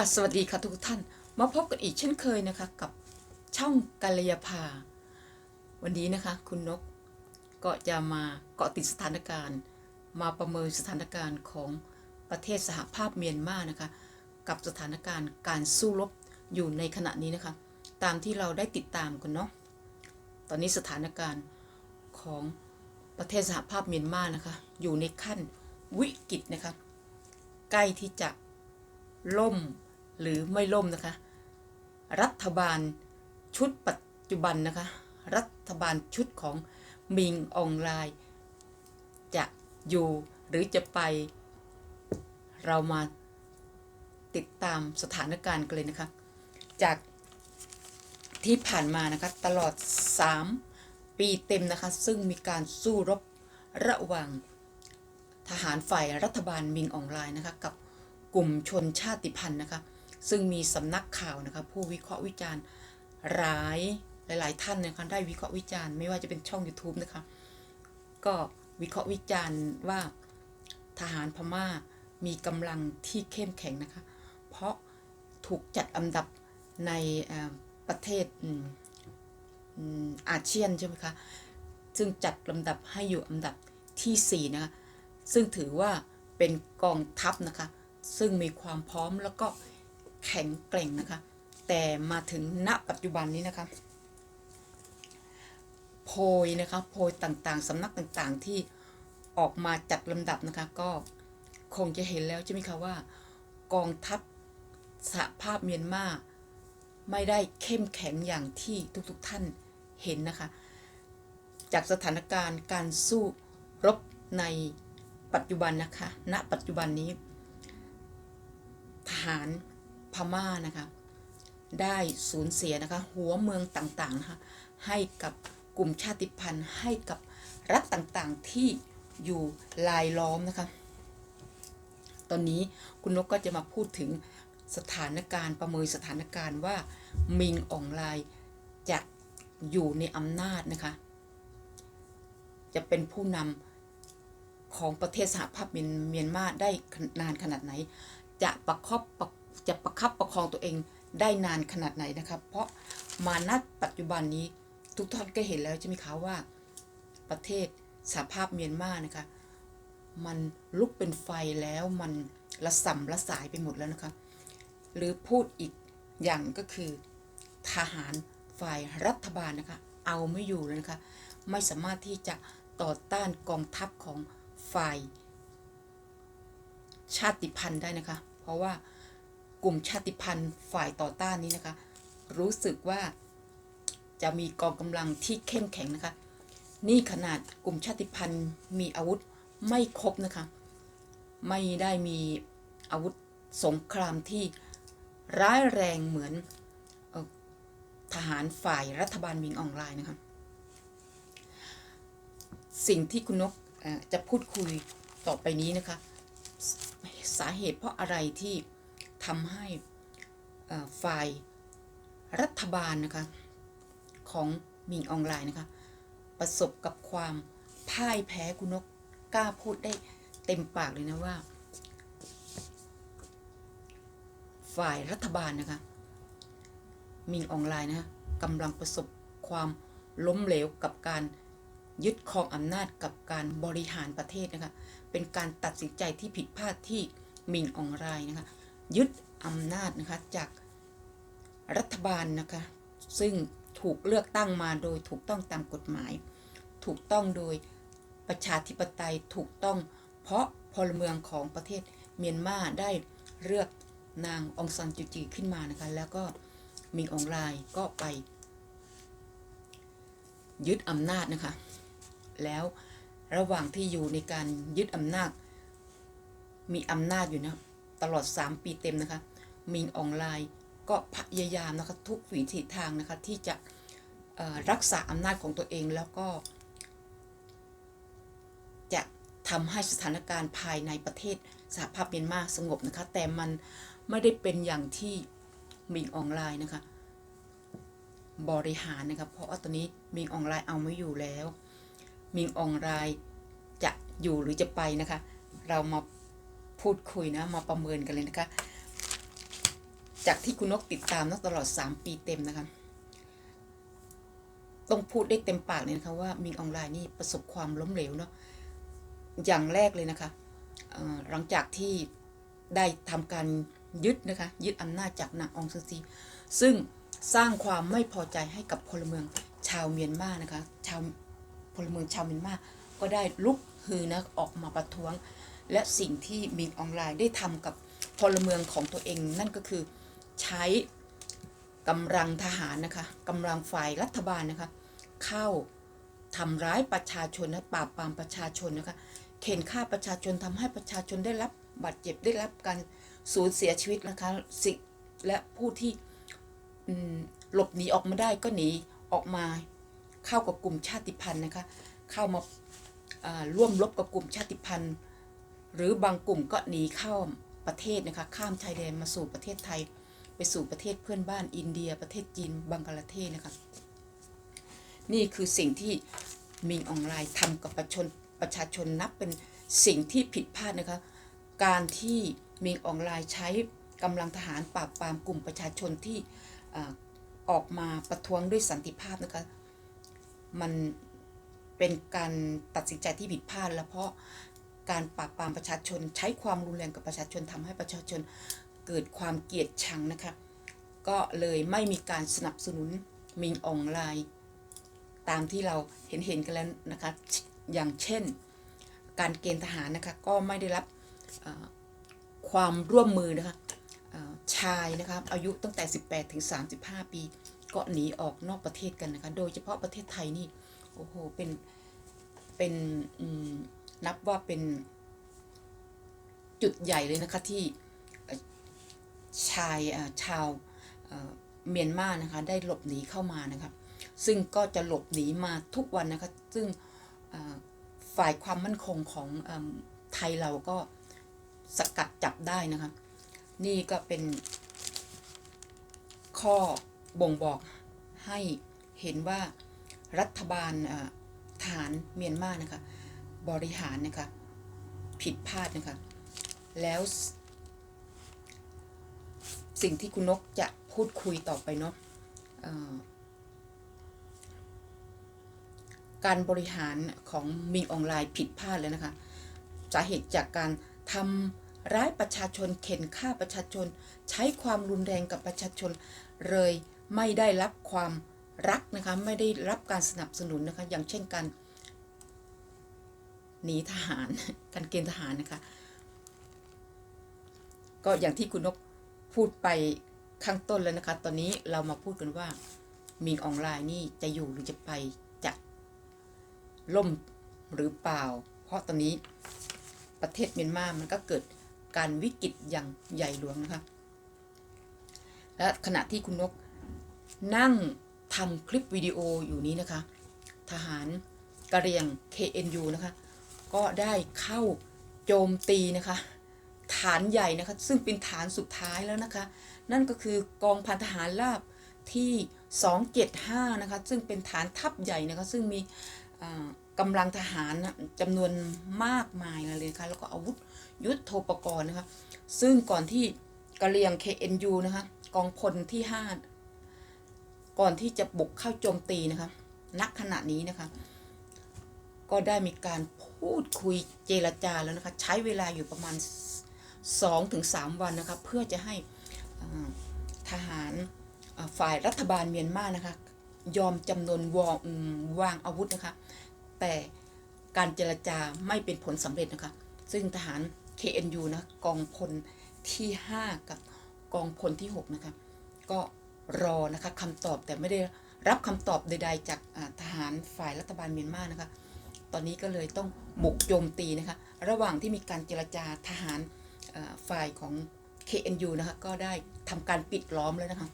ค่ะ สวัสดีค่ะทุกท่าน มาพบกันอีกเช่นเคยนะคะ กับช่องกัลยาภา วันนี้นะคะ คุณนกก็จะมาเกาะติดสถานการณ์ มาประเมินสถานการณ์ของประเทศสหภาพเมียนมานะคะ กับสถานการณ์การสู้รบอยู่ในขณะนี้นะคะ ตามที่เราได้ติดตามกันเนาะตอนนี้สถานการณ์ของประเทศสหภาพเมียนมานะคะ อยู่ในขั้นวิกฤตนะคะ ใกล้ที่จะล่ม หรือไม่ล่มนะคะ รัฐบาลชุดปัจจุบันนะคะ รัฐบาลชุดของมิงอองไลน์ จะอยู่หรือจะไป เรามาติดตามสถานการณ์กันเลยนะคะ จากที่ผ่านมานะคะตลอด 3 ปีเต็มนะคะ ซึ่งมีการสู้รบระหว่างทหารฝ่ายรัฐบาลมิงอองไลน์นะคะ กับกลุ่มชนชาติพันธุ์นะคะ ซึ่งมีสำนักข่าวนะคะผู้วิเคราะห์วิจารณ์หลายหลาย ๆ ท่านนะคะได้วิเคราะห์วิจารณ์ไม่ว่าจะเป็นช่อง YouTube นะคะก็วิเคราะห์วิจารณ์ว่าทหารพม่ามีกำลังที่เข้มแข็งนะคะ เพราะถูกจัดอันดับในประเทศอาเซียนใช่ไหมคะ ซึ่งจัดลำดับให้อยู่อันดับทีสี่4 นะคะ ซึ่งถือว่าเป็นกองทัพนะคะ ซึ่งมีความพร้อมแล้วก็ แข็งแกร่งนะคะ แต่มาถึงณปัจจุบันนี้นะคะ โพยนะคะโพยต่างๆสำนักต่างๆที่ออกมาจัดลำดับนะคะ ก็คงจะเห็นแล้วใช่ไหมคะว่า กองทัพสหภาพเมียนมาไม่ได้เข้มแข็งอย่างที่ทุกๆท่านเห็นนะคะ จากสถานการณ์การสู้รบในปัจจุบันนะคะ ณ ปัจจุบันนี้ ทหาร พม่านะคะ ได้สูญเสียนะคะ หัวเมืองต่างๆนะคะให้กับกลุ่มชาติพันธุ์ให้กับรัฐต่างๆที่อยู่ลายล้อมนะคะ ตอนนี้คุณนกก็จะมาพูดถึงสถานการณ์ประเมินสถานการณ์ว่ามิงอองไลน์จะอยู่ในอำนาจนะคะ จะเป็นผู้นำของประเทศสหภาพเมียนเมียนมาได้นานขนาดไหน จะประคับประ จะประคับประคองตัวเองได้นานขนาดไหนนะครับ เพราะมาณปัจจุบันนี้ทุกท่านก็เห็นแล้วใช่ไหมคะว่า ประเทศสหภาพเมียนมานะคะ มันลุกเป็นไฟแล้วมันระส่ำระสายไปหมดแล้วนะคะ หรือพูดอีกอย่างก็คือทหารฝ่ายรัฐบาลนะคะ เอาไม่อยู่เลยนะคะ ไม่สามารถที่จะต่อต้านกองทัพของฝ่ายชาติพันธุ์ได้นะคะ เพราะว่า กลุ่มชาติพันธุ์ฝ่ายต่อต้านนี้นะคะ รู้สึกว่าจะมีกองกำลังที่เข้มแข็งนะคะ นี่ขนาดกลุ่มชาติพันธุ์มีอาวุธไม่ครบนะคะ ไม่ได้มีอาวุธสงครามที่ร้ายแรงเหมือนออทหารฝ่ายรัฐบาลมิงออนไลน์นะคะสิ่งที่คุณนกจะพูดคุยต่อไปนี้นะคะ สาเหตุเพราะอะไรที่ ทำให้ฝ่ายรัฐบาลนะคะของมิงออนไลน์นะคะประสบกับความพ่ายแพ้คุณนกกล้าพูดได้เต็มปากเลยนะว่า ฝ่ายรัฐบาลนะคะมิงออนไลน์นะคะกำลังประสบความล้มเหลวกับการยึดครองอำนาจกับการบริหารประเทศนะคะเป็นการตัดสินใจที่ผิดพลาดที่มิงออนไลน์นะคะ ยึดอำนาจนะคะจากรัฐบาลนะคะซึ่งถูกเลือกตั้งมาโดยถูกต้องตามกฎหมาย ถูกต้องโดยประชาธิปไตยถูกต้องเพราะพลเมืองของประเทศเมียนมาได้เลือกนางองซันจูจีขึ้นมานะคะแล้วก็มิงออนไลน์ก็ไป ยึดอำนาจนะคะ แล้วระหว่างที่อยู่ในการยึดอำนาจ มีอำนาจอยู่นะ ตลอด 3 ปีเต็มนะคะ มิงออนไลน์ก็พยายามนะคะทุกวิถีทางนะคะที่จะรักษาอำนาจของตัวเองแล้วก็ จะทำให้สถานการณ์ภายในประเทศสหภาพเมียนมาสงบนะคะ แต่มันไม่ได้เป็นอย่างที่มิงออนไลน์นะคะ บริหารนะคะเพราะว่าตอนนี้มิงออนไลน์เอาไม่อยู่แล้วมิงออนไลน์จะอยู่หรือจะไปนะคะ เรามา พูดคุยนะ มาประเมินกันเลยนะคะ จากที่คุณนกติดตามมาตลอด 3 ปีเต็มนะคะ ต้องพูดได้เต็มปากเลยนะคะว่ามิงออนไลน์นี่ประสบความล้มเหลวเนาะอย่างแรกเลยนะคะหลังจากที่ได้ทำการยึดนะคะ ยึดอำนาจจากนางองซานซูจีซึ่งสร้างความไม่พอใจให้กับพลเมืองชาวเมียนมานะคะ ชาวพลเมืองชาวเมียนมาก็ได้ลุกฮือนะออกมาประท้วง และสิ่งที่มิงออนไลน์ได้ทำกับพลเมืองของตัวเอง นั่นก็คือใช้กำลังทหารนะคะกำลังฝ่ายรัฐบาลนะคะเข้าทำร้ายประชาชนและปราบปรามประชาชนนะคะเข็นฆ่าประชาชนทำให้ประชาชนได้รับบาดเจ็บได้รับการสูญเสียชีวิตนะคะสิและผู้ที่หลบหนีออกมาได้ก็หนีออกมาเข้ากับกลุ่มชาติพันธุ์นะคะเข้ามาาร่วมรบกับกลุ่มชาติพันธุ์ หรือบางกลุ่มก็หนีเข้าประเทศนะคะข้ามชายแดนมาสู่ประเทศไทย ไปสู่ประเทศเพื่อนบ้านอินเดีย ประเทศจีนบังกลาเทศนะคะนี่คือสิ่งที่มิงออนไลน์ทำกับประชาชนประชาชนนับเป็นสิ่งที่ผิดพลาดนะคะการที่มิงออนไลน์ใช้กำลังทหารปราบปรามกลุ่มประชาชนที่อออกมาประท้วงด้วยสันติภาพนะคะมันเป็นการตัดสินใจที่ผิดพลาดแล้วเพราะ การปราบปรามประชาชน ใช้ความรุนแรงกับประชาชนทำให้ประชาชนเกิดความเกลียดชังนะคะก็เลยไม่มีการสนับสนุนมิงออนไลน์ ตามที่เราเห็นเห็นกันแล้วนะคะอย่างเช่น การเกณฑ์ทหารนะคะก็ไม่ได้รับความร่วมมือนะคะชายนะคะอายุตั้งแต่ 18 ถึง 35 ปี ก็หนีออกนอกประเทศกันนะคะ โดยเฉพาะประเทศไทยนี่ โอ้โห เป็น เป็น นับว่าเป็นจุดใหญ่เลยนะคะที่ชายชาวเมียนมานะคะได้หลบหนีเข้ามานะคะซึ่งก็จะหลบหนีมาทุกวันนะคะซึ่งฝ่ายความมั่นคงของอไทยเราก็สกัดจับได้นะคะนี่ก็เป็นข้อบ่งบอกให้เห็นว่ารัฐบาลเอ่อทหารเมียนมานะคะ บริหารนะคะ ผิดพลาดนะคะ แล้ว สิ่งที่คุณนกจะพูดคุยต่อไปเนาะการบริหารของมิงออนไลน์ผิดพลาดแล้วนะคะ สาเหตุจากการทำร้ายประชาชนเข็นฆ่าประชาชน ใช้ความรุนแรงกับประชาชน เลยไม่ได้รับความรักนะคะ ไม่ได้รับการสนับสนุนนะคะ อย่างเช่นการ หนีทหารการเกณฑ์ทหารนะคะ ก็อย่างที่คุณนกพูดไปข้างต้นแล้วนะคะ ตอนนี้เรามาพูดกันว่ามิงออนไลน์นี่จะอยู่หรือจะไปจะล่มหรือเปล่า เพราะตอนนี้ประเทศเมียนมามันก็เกิดการวิกฤตอย่างใหญ่หลวงนะคะ และขณะที่คุณนกนั่งทำคลิปวิดีโออยู่นี้นะคะ ทหารกะเหรียง KNU นะคะ ก็ได้เข้าโจมตีนะคะ ฐานใหญ่นะคะ ซึ่งเป็นฐานสุดท้ายแล้วนะคะ นั่นก็คือกองพันทหารราบที่ 275 นะคะ ซึ่งเป็นฐานทัพใหญ่นะคะ ซึ่งมีกำลังทหารจำนวนมากมายเลยนะคะแล้วก็อาวุธยุทโธปกรณ์นะคะ ซึ่งก่อนที่กะเหรียง KNU นะคะ กองพลที่ 5 ก่อนที่จะบุกเข้าโจมตีนะคะ นักขณะนี้นะคะ ก็ได้มีการพูดคุยเจรจาแล้วนะคะ ใช้เวลาอยู่ประมาณ 2-3 วันนะคะ เพื่อจะให้ทหารฝ่ายรัฐบาลเมียนมานะคะ ยอมจำนวนวออืมวางอาวุธนะคะ แต่การเจรจาไม่เป็นผลสำเร็จนะคะ ซึ่งทหาร KNU นะกองพลที่ 5 กับกองพลที่ 6 นะคะ ก็รอนะคะคำตอบแต่ไม่ได้รับคำตอบใด ๆ จากทหารฝ่ายรัฐบาลเมียนมานะคะ ตอนนี้ก็เลยต้องบุกโจมตีนะคะ ระหว่างที่มีการเจรจาทหารฝ่ายของ KNU นะคะ ก็ได้ทำการปิดล้อมแล้วนะคะ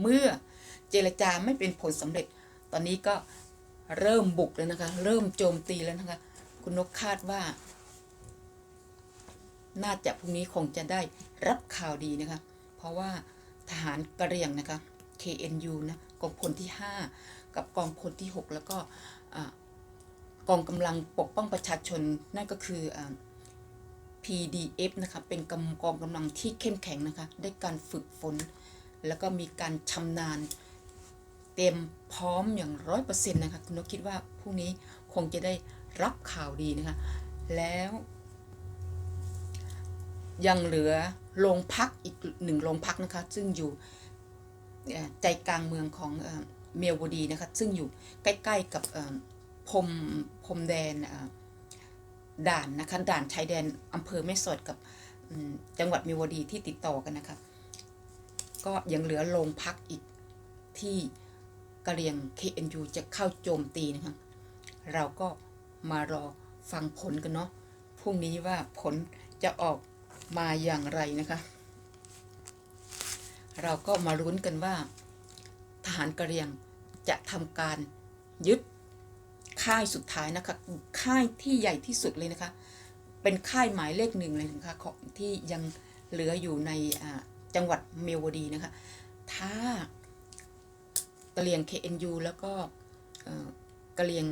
เมื่อเจรจาไม่เป็นผลสำเร็จ ตอนนี้ก็เริ่มบุกแล้วนะคะ เริ่มโจมตีแล้วนะคะ คุณนกคาดว่า น่าจะพรุ่งนี้คงจะได้รับข่าวดีนะคะ เพราะว่าทหารกะเหรี่ยงนะคะ KNU นะกองพลที่ 5 กับกองพลที่ 6 แล้วก็ กองกำลังปกป้องประชาชนนั่นก็คืออ PDF นะคะเป็นกำกองกำลังที่เข้มแข็งนะคะได้การฝึกฝน แล้วก็มีการชำนาญ เต็มพร้อมอย่างร้อยเปอร์เซ็นต์นะคะคุณนกคิดว่าพรุ่งนี้คงจะได้รับข่าวดีนะคะ แล้ว ยังเหลือโรงพักอีกหนึ่งโรงพักนะคะ ซึ่งอยู่ใจกลางเมืองของเอ่อเมียวดีนะคะ ซึ่งอยู่ใกล้ ๆกับ พรมพรมแดนด่านนะคะด่านชายแดนอำเภอแม่สอดกับจังหวัดมีวดีที่ติดต่อกันนะคะก็ยังเหลือโรงพักอีกที่กะเรียง KNU จะเข้าโจมตีนะคะเราก็มารอฟังผลกันเนาะพรุ่งนี้ว่าผลจะออกมาอย่างไรนะคะ เราก็มาลุ้นกันว่า ทหารกะเรียงจะทำการยึด ค่ายสุดท้ายนะคะค่ายที่ใหญ่ที่สุดเลยนะคะ เป็นค่ายหมายเลขหนึ่งเลยนะคะของที่ยังเหลืออยู่ในจังหวัดเมวดีนะคะ ถ้ากะเหรียง KNU แล้วก็เอ่อกะเหรียง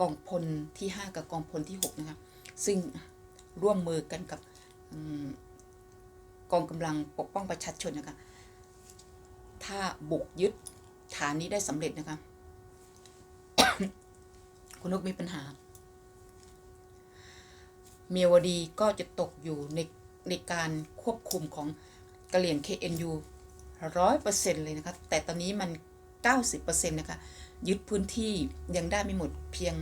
กองพลที่ 5 กับกองพลที่ 6 นะคะ ซึ่งร่วมมือกันกับกองกำลังปกป้องประชาชนนะคะ ถ้าบุกยึดฐานนี้ได้สำเร็จนะคะ คุณนกมีปัญหา เมียวดีก็จะตกอยู่ในในการควบคุมของกะเหรี่ยง KNU ร้อยเปอร์เซ็นเลยนะคะ แต่ตอนนี้มัน 90%นะคะ ยึดพื้นที่ยังได้ไม่หมดเพียง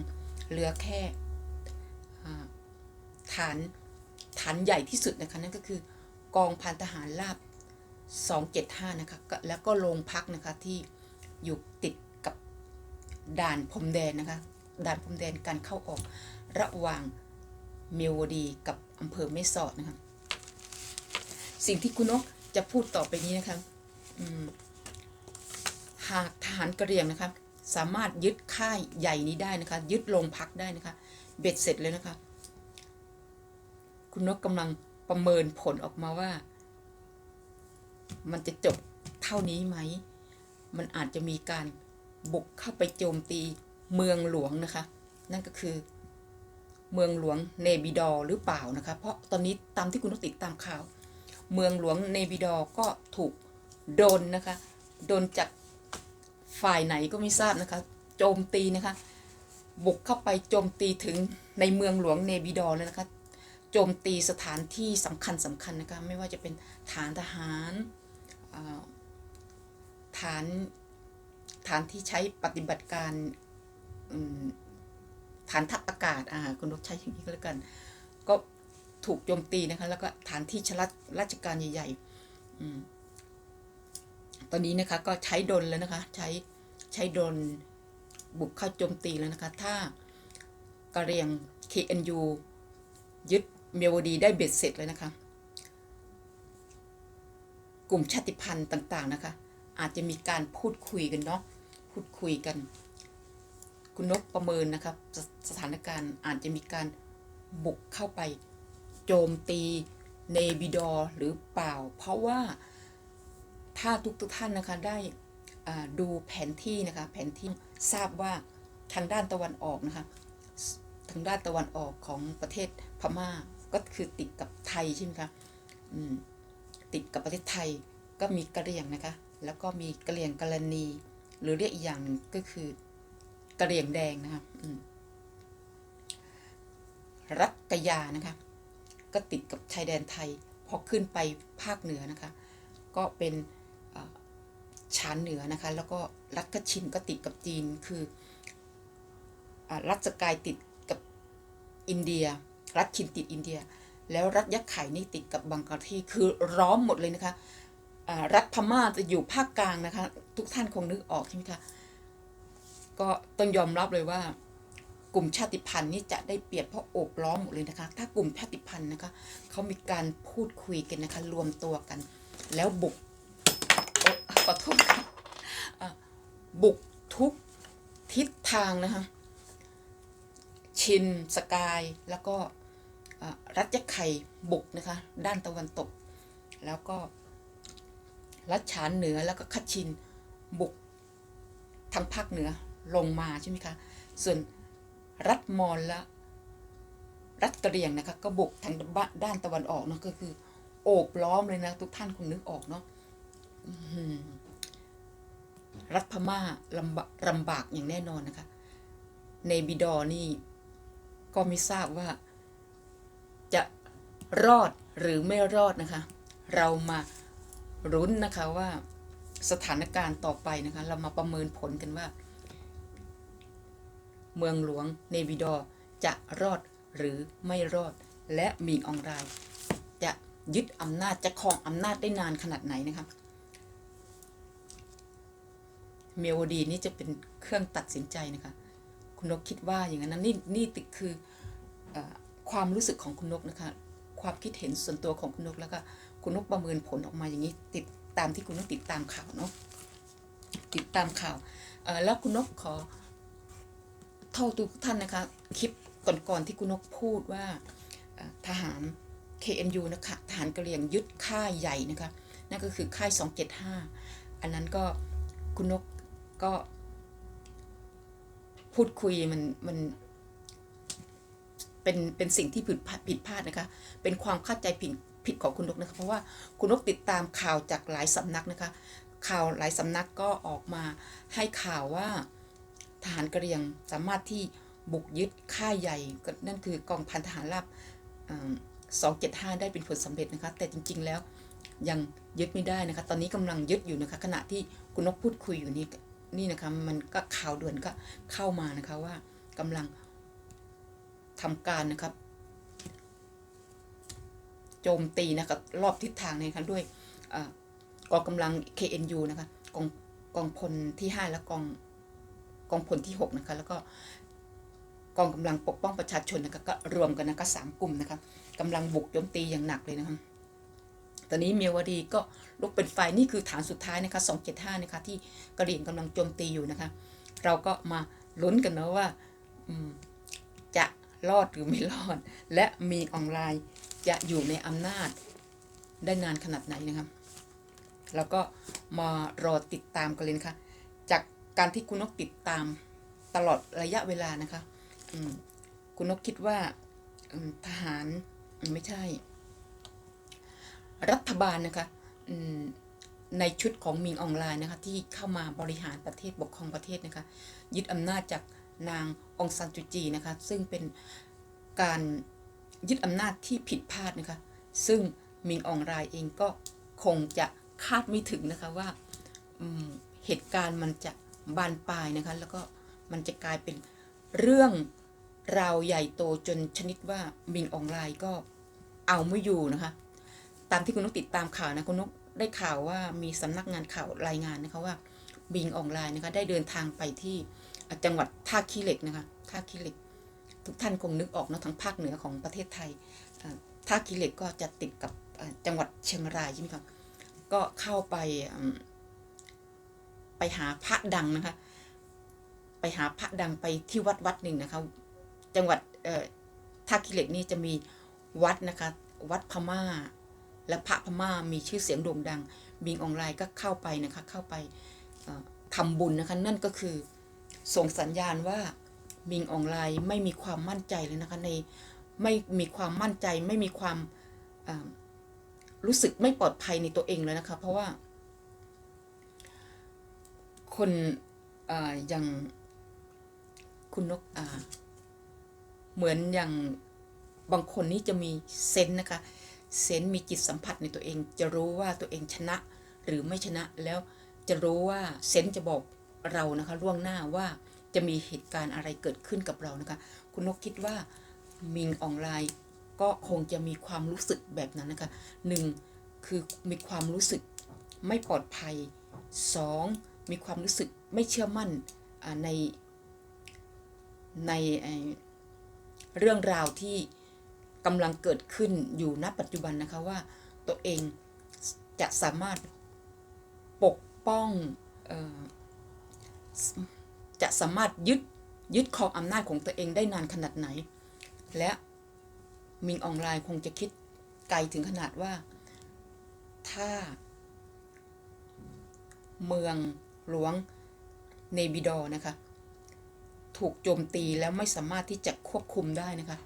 เหลือแค่ฐานฐานใหญ่ที่สุดนะคะ นั่นก็คือกองพันทหารราบ 275 นะคะ แล้วก็โรงพักนะคะที่อยู่ติดกับด่านพรมแดนนะคะ ด่านพรมแดนการเข้าออกระหว่างเมียวดีกับอำเภอแม่สอดนะคะสิ่งที่คุณนกจะพูดต่อไปนี้นะคะอืมหากทหารกระเรียงนะคะสามารถยึดค่ายใหญ่นี้ได้นะคะ ยึดโรงพักได้นะคะ เบ็ดเสร็จเลยนะคะ คุณนกกำลังประเมินผลออกมาว่า มันจะจบเท่านี้ไหม มันอาจจะมีการบุกเข้าไปโจมตี เมืองหลวงนะคะ นั่นก็คือเมืองหลวงเนบิดอหรือเปล่านะคะ เพราะตอนนี้ตามที่คุณนกติดตามข่าว เมืองหลวงเนบิดอก็ถูกโดนนะคะ โดนจากฝ่ายไหนก็ไม่ทราบนะคะ โจมตีนะคะ บุกเข้าไปโจมตีถึงในเมืองหลวงเนบิดอเลยนะคะ โจมตีสถานที่สำคัญสำคัญนะคะ ไม่ว่าจะเป็นฐานทหารฐานฐานที่ใช้ปฏิบัติการ ฐานทัพอากาศอ่าคุณนกใช้อย่างนี้ก็แล้วกัน ก็ถูกโจมตีนะคะ แล้วก็ฐานที่ชลัดราชการใหญ่ๆตอนนี้นะคะก็ใช้ดนแล้วนะคะ ใช้ใช้ดนบุกเข้าโจมตีแล้วนะคะ ถ้ากะเรียง KNU ยึดเมียวดีได้เบ็ดเสร็จเลยนะคะ กลุ่มชาติพันธุ์ต่าง ๆ นะคะ อาจจะมีการพูดคุยกันเนาะ พูดคุยกัน คุณนกประเมินนะครับสสถานการณ์อาจจะมีการบุกเข้าไป โจมตีเนบิดอร์หรือเปล่า เพราะว่าถ้าทุกทุกท่านนะคะได้ดูแผนที่นะคะแผนที่ทราบว่าทางด้านตะวันออกนะคะทางด้านตะวันออกของประเทศพม่าก็คือติดกับไทยใช่ไหมคะมติดกับประเทศไทยก็มีกะเหรี่ยงนะคะ แล้วก็มีกะเหรี่ยงกะลนีหรือเรียกอีกอย่างหนึ่งก็คือ กระเหรี่ยงแดงนะคะรัฐกะยานะคะ ก็ติดกับชายแดนไทย พอขึ้นไปภาคเหนือนะคะ ก็เป็นชานเหนือนะคะ แล้วก็รัฐกะชินก็ติดกับจีน คืออรัฐสกายติดกับอินเดีย รัฐชินติดอินเดีย แล้วรัฐยักษ์ไข่นี่ติดกับบังกลาเทศคือร้อมหมดเลยนะคะรัฐพม่าจะอยู่ภาคกลางนะคะ ทุกท่านคงนึกออกใช่ไหมคะ ก็ต้องยอมรับเลยว่ากลุ่มชาติพันธุ์นี่จะได้เปรียบเพราะโอบล้อมหมดเลยนะคะ ถ้ากลุ่มชาติพันธุ์นะคะเขามีการพูดคุยกันนะคะ รวมตัวกัน แล้วบุกขอโทษค่ะบุกทุกทิศทางนะคะ ชินสกายแล้วก็รัฐยักษ์ไข่บุกนะคะ ด้านตะวันตก แล้วก็รัฐฉานเหนือแล้วก็คัดชินบุกทางภาคเหนือ ลงมาใช่ไหมคะ ส่วนรัฐมอญและรัฐกะเหรี่ยงนะคะก็บุกทางด้านตะวันออกเนาะก็คือ โอบล้อมเลยนะ ทุกท่านคงนึกออกเนาะรัฐพม่าลำบากลำบากอย่างแน่นอนนะคะ ในบิดอนี่ ก็ไม่ทราบว่า จะรอดหรือไม่รอดนะคะ เรามารุ้นนะคะว่าสถานการณ์ต่อไปนะคะ เรามาประเมินผลกันว่า เมืองหลวงเนบิดอร์จะรอดหรือไม่รอด และมีอองราย จะยึดอำนาจจะครองอำนาจได้นานขนาดไหนนะคะเมโลดีนี่จะเป็นเครื่องตัดสินใจนะคะ คุณนกคิดว่าอย่างนั้นนะนี่นี่ติคืออความรู้สึกของคุณนกนะคะ ความคิดเห็นส่วนตัวของคุณนกแล้วก็คุณนกประเมินผลออกมาอย่างนี้ ติดตามที่คุณนกติดตามข่าวเนาะติดตามข่าวแล้วคุณนกขอ ท่าทุกท่านนะคะ คลิปก่อนๆที่คุณนกพูดว่าทหาร KNU นะคะทหารกะเหรี่ยงยึดค่ายใหญ่นะคะ นั่นก็คือค่าย 275 อันนั้นก็คุณนกก็พูดคุยมันมันเป็นเป็นสิ่งที่ผิดพลาดผิดพลาดนะคะ เป็นความเข้าใจผิดผิดของคุณนกนะคะ เพราะว่าคุณนกติดตามข่าวจากหลายสำนักนะคะ ข่าวหลายสำนักก็ออกมาให้ข่าวว่า ทหารกะเหรี่ยงสามารถที่บุกยึดค่ายใหญ่ นั่นคือกองพันทหารราบสองเจ็ดห้าได้เป็นผลสำเร็จนะคะ แต่จริง ๆ แล้วยังยึดไม่ได้นะคะ ตอนนี้กำลังยึดอยู่นะคะ ขณะที่คุณนกพูดคุยอยู่นี่นี่นะคะมันก็ข่าวด่วนก็เข้ามานะคะว่ากำลังทำการนะครับ โจมตีนะครับรอบทิศทางนะคะด้วยอกองกำลัง KNU นะคะกองกองพลที่ 5 และกอง กองพลที่ 6 นะคะ แล้วก็กองกำลังปกป้องประชาชนนะคะก็รวมกันนะคะสามกลุ่มนะคะกำลังบุกโจมตีอย่างหนักเลยนะคะตอนนี้เมียวดีก็ลุกเป็นไฟนี่คือฐานสุดท้ายนะคะ275นะคะที่กระเหรี่ยงกำลังโจมตีอยู่นะคะ เราก็มาลุ้นกันนะว่าจะรอดหรือไม่รอด และมีออนไลน์จะอยู่ในอำนาจได้นานขนาดไหนนะครับ แล้วก็มารอติดตามกันเลยนะคะ การที่คุณนกติดตามตลอดระยะเวลานะคะคุณนกคิดว่าทหารไม่ใช่ รัฐบาลนะคะในชุดของมิงออนไลน์นะคะที่เข้ามาบริหารประเทศปกครองประเทศนะคะยึดอำนาจจากนางองซานจูจีนะคะซึ่งเป็นการยึดอำนาจที่ผิดพลาดนะคะซึ่งมิงอองรายเองก็คงจะคาดไม่ถึงนะคะว่าเหตุการณ์มันจะ บานปลายนะคะ แล้วก็มันจะกลายเป็นเรื่องราวใหญ่โตจนชนิดว่ามิงอองรายก็เอาไม่อยู่นะคะ ตามที่คุณนกติดตามข่าวนะคุณนกได้ข่าวว่ามีสำนักงานข่าวรายงานนะคะว่าบิงออนไลน์นะคะได้เดินทางไปที่จังหวัดท่าขี้เหล็กนะคะท่าขี้เหล็ก ทุกท่านคงนึกออกนะทางภาคเหนือของประเทศไทยอ่าท่าขี้เหล็กก็จะติดกับจังหวัดเชียงรายใช่ไหมคะก็เข้าไป ไปหาพระดังนะคะ ไปหาพระดังไปที่วัดวัดหนึ่งนะคะ จังหวัดเอ่อท่าขี้เหล็กนี่จะมีวัดนะคะ วัดพม่า และพระพม่ามีชื่อเสียงโด่งดัง บิงออนไลน์ก็เข้าไปนะคะ เข้าไปเอ่อทำบุญนะคะ นั่นก็คือส่งสัญญาณว่าบิงออนไลน์ไม่มีความมั่นใจเลยนะคะในไม่มีความมั่นใจไม่มีความรู้สึกไม่ปลอดภัยในตัวเองเลยนะคะ เพราะว่า คนอย่างคุณนกเหมือนอย่างบางคนนี่จะมีเซนนะคะ เซนมีจิตสัมผัสในตัวเอง จะรู้ว่าตัวเองชนะหรือไม่ชนะแล้วจะรู้ว่าเซนจะบอกเรานะคะล่วงหน้าว่าจะมีเหตุการณ์อะไรเกิดขึ้นกับเรานะคะ คุณนกคิดว่ามิงออนไลน์ก็คงจะมีความรู้สึกแบบนั้นนะคะหนึ่งคือมีความรู้สึกไม่ปลอดภัยสอง มีความรู้สึกไม่เชื่อมั่นในในเรื่องราวที่กำลังเกิดขึ้นอยู่ณปัจจุบันนะคะว่าตัวเองจะสามารถปกป้องออจะสามารถยึดยึดครองอำนาจของตัวเองได้นานขนาดไหน และมิงออนไลน์คงจะคิดไกลถึงขนาดว่าถ้าเมือง หลวงเนบิดอ์นะคะ ถูกโจมตีแล้วไม่สามารถที่จะควบคุมได้นะคะ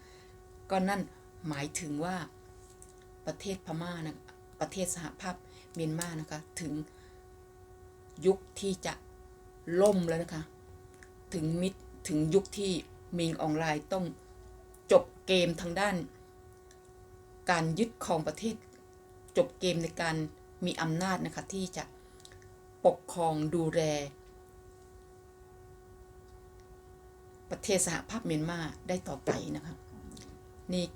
ก็นั่นหมายถึงว่าประเทศพม่านะประเทศสหภาพเมียนมานะคะ ถึงยุคที่จะล่มแล้วนะคะ ถึงมิดถึงยุคที่มิงออนไลน์ต้องจบเกมทางด้าน การยึดครองประเทศจบเกมในการมีอำนาจนะคะที่จะ ปกครองดูแล ประเทศสหภาพเมียนมาได้ต่อไปนะคะนี่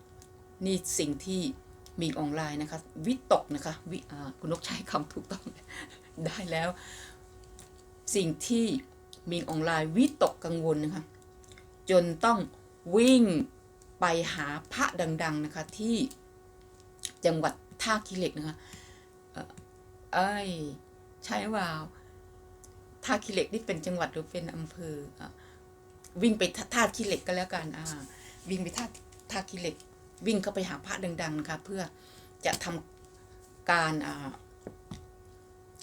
นี่สิ่งที่มิงออนไลน์นะคะวิตกนะคะวิคุณนกใช้คำถูกต้องได้แล้ว สิ่งที่มิงออนไลน์วิตกกังวลนะคะจนต้องวิ่งไปหาพระดัง ๆนะคะที่จังหวัดท่าขี้เหล็กนะคะเอ่อเอ้ย ใช่ว่าท่าขี้เหล็กนี่เป็นจังหวัดหรือเป็นอำเภอวิ่งไปท่าขี้เหล็กก็แล้วกันอ่าวิ่งไปท่าท่าขี้เหล็ก วิ่งเข้าไปหาพระดังๆนะคะเพื่อจะทำการอ่า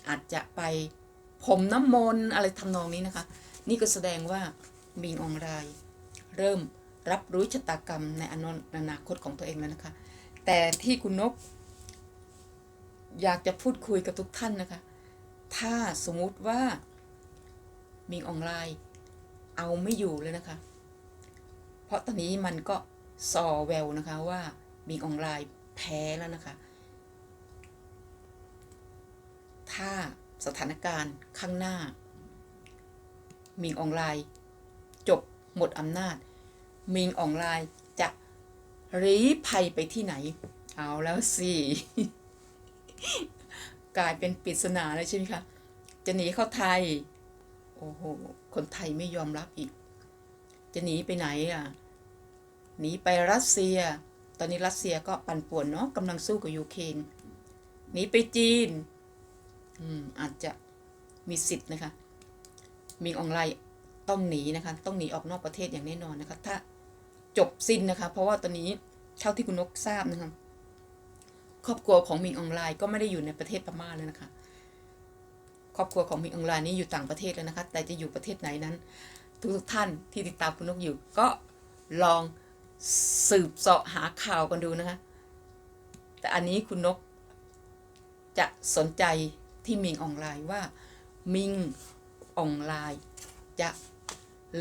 อาจจะไปพรมน้ำมนต์อะไรทำนองนี้นะคะ นี่ก็แสดงว่ามิงออนไลน์เริ่มรับรู้ชะตากรรมในอนอนาคตของตัวเองแล้วนะคะ แต่ที่คุณนก อยากจะพูดคุยกับทุกท่านนะคะ ถ้าสมมุติว่ามิงออนไลน์ เอาไม่อยู่เลยนะคะ เพราะตอนนี้มันก็ซอแววนะคะว่ามิงออนไลน์แพ้แล้วนะคะ ถ้าสถานการณ์ข้างหน้ามิงออนไลน์ จบหมดอำนาจมิงออนไลน์จะรีภัยไปที่ไหน เอาแล้วสิ กลายเป็นปริศนาเลยใช่ไหมคะ จะหนีเข้าไทย โอ้โห คนไทยไม่ยอมรับอีก จะหนีไปไหนอะ หนีไปรัสเซีย ตอนนี้รัสเซียก็ปั่นป่วนเนาะกำลังสู้กับยูเครน หนีไปจีน อืม อาจจะมีสิทธิ์นะคะมิงออนไลน์ต้องหนีนะคะ ต้องหนีออกนอกประเทศอย่างแน่นอนนะคะ ถ้าจบสิ้นนะคะ เพราะว่าตอนนี้เท่าที่คุณนกทราบนะคะ ครอบครัวของมิงออนไลน์ก็ไม่ได้อยู่ในประเทศพม่าเลยนะคะ ครอบครัวของมิงออนไลน์นี้อยู่ต่างประเทศแล้วนะคะ แต่จะอยู่ประเทศไหนนั้น ทุกทท่านที่ติดตามคุณนกอยู่ก็ลองสืบเสาะหาข่าวกันดูนะคะ แต่อันนี้คุณนกจะสนใจที่มิงออนไลน์ว่ามิงออนไลน์จะ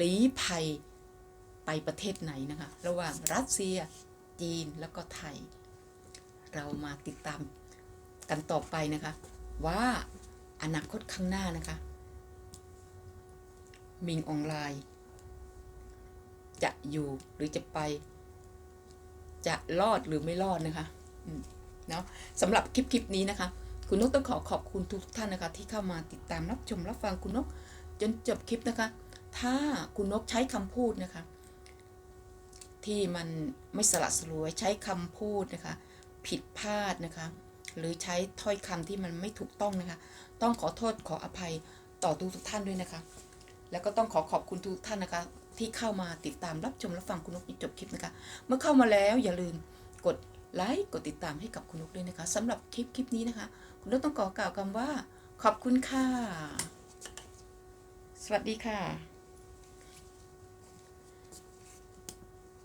ลี้ภัยไปประเทศไหนนะคะ ระหว่างรัสเซีย จีนแล้วก็ไทย เรามาติดตามกันต่อไปนะคะ ว่าอนาคตข้างหน้านะคะมิงออนไลน์ จะอยู่หรือจะไป จะรอดหรือไม่รอดนะคะเนาะสำหรับคลิปคลิปนี้นะคะ คุณนกต้องขอขอบคุณทุกท่านนะคะ ที่เข้ามาติดตามรับชมรับฟังคุณนกจนจบคลิปนะคะ ถ้าคุณนกใช้คำพูดนะคะ ที่มันไม่สละสลวยใช้คำพูดนะคะ ผิดพลาดนะคะ หรือใช้ถ้อยคำที่มันไม่ถูกต้องนะคะ ต้องขอโทษขออภัยต่อทุกทุกท่านด้วยนะคะ แล้วก็ต้องขอขอบคุณทุกท่านนะคะ ที่เข้ามาติดตามรับชมรับฟังคุณนกจนจบคลิปนะคะ เมื่อเข้ามาแล้วอย่าลืมกดไลค์กดติดตามให้กับคุณนกด้วยนะคะสำหรับคลิปคลิปนี้นะคะ คุณนกต้องขอกล่าวคำว่า ขอบคุณค่ะ สวัสดีค่ะ